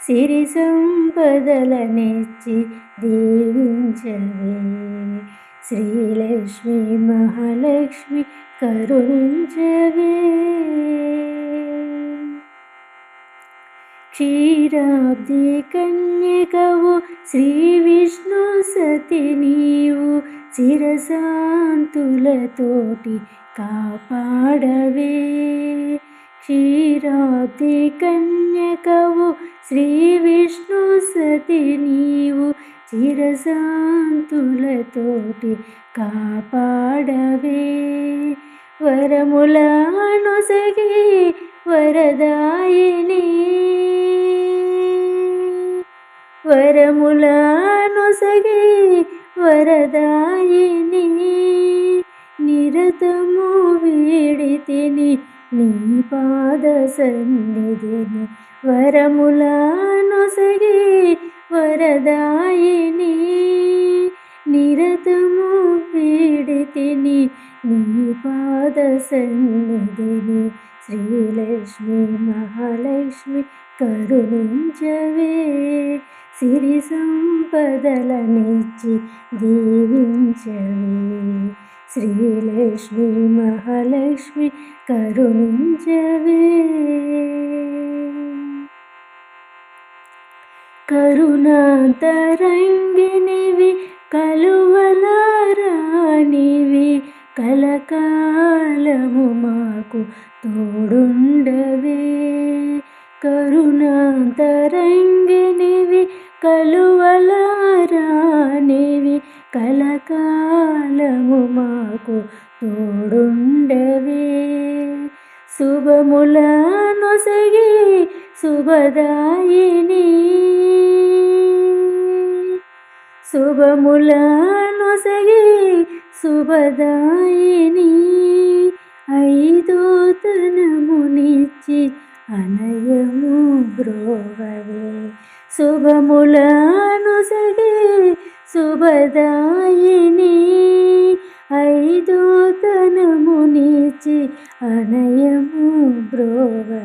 సిరి సంపదలనిచ్చి దీవించవే శ్రీలక్ష్మి మహాలక్ష్మి కరుణించవే క్షీరాబ్ది కన్యకవు శ్రీ విష్ణు సతి నీవు చిరశాంతులతోటి కాపాడవే క్షీరాబ్ది కన్యకవు శ్రీ విష్ణు సతి నీవు చిరశాంతులతోటి కాపాడవే. వరములను సగి వరదాయిని. వరములను సగి వరదాయిని. నిరతము వీడితిని నీ పాద సన్నిధిని వరములను సగి వరదాయిని నిరతము పీడితిని నీ పాద సన్నిధిని. శ్రీలక్ష్మి మహాలక్ష్మి కరుణించవే. సిరి సంపదలనిచ్చి దీవించవే. శ్రీలక్ష్మి మహాలక్ష్మి కరుణించవే. కరుణాంతరంగినివి కలువలారానివి కలకాలము మాకు తోడుండవే. కరుణాంతరంగినివి కలువలారానివి కలకాలము మాకు తోడుండవే. శుభములను నొసగి శుభదాయిని శుభములను సగి శుభదాయిని ఐదోతనమునిచ్చి అనయము బ్రోవే శుభములను సగి శుభదాయిని ఐదోతనమునిచ్చి అనయము బ్రోవే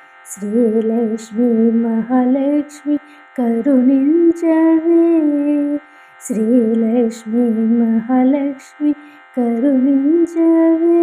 శ్రీలక్ష్మి మహాలక్ష్మి కరుణించవే శ్రీలక్ష్మి మహాలక్ష్మి కరుణించవే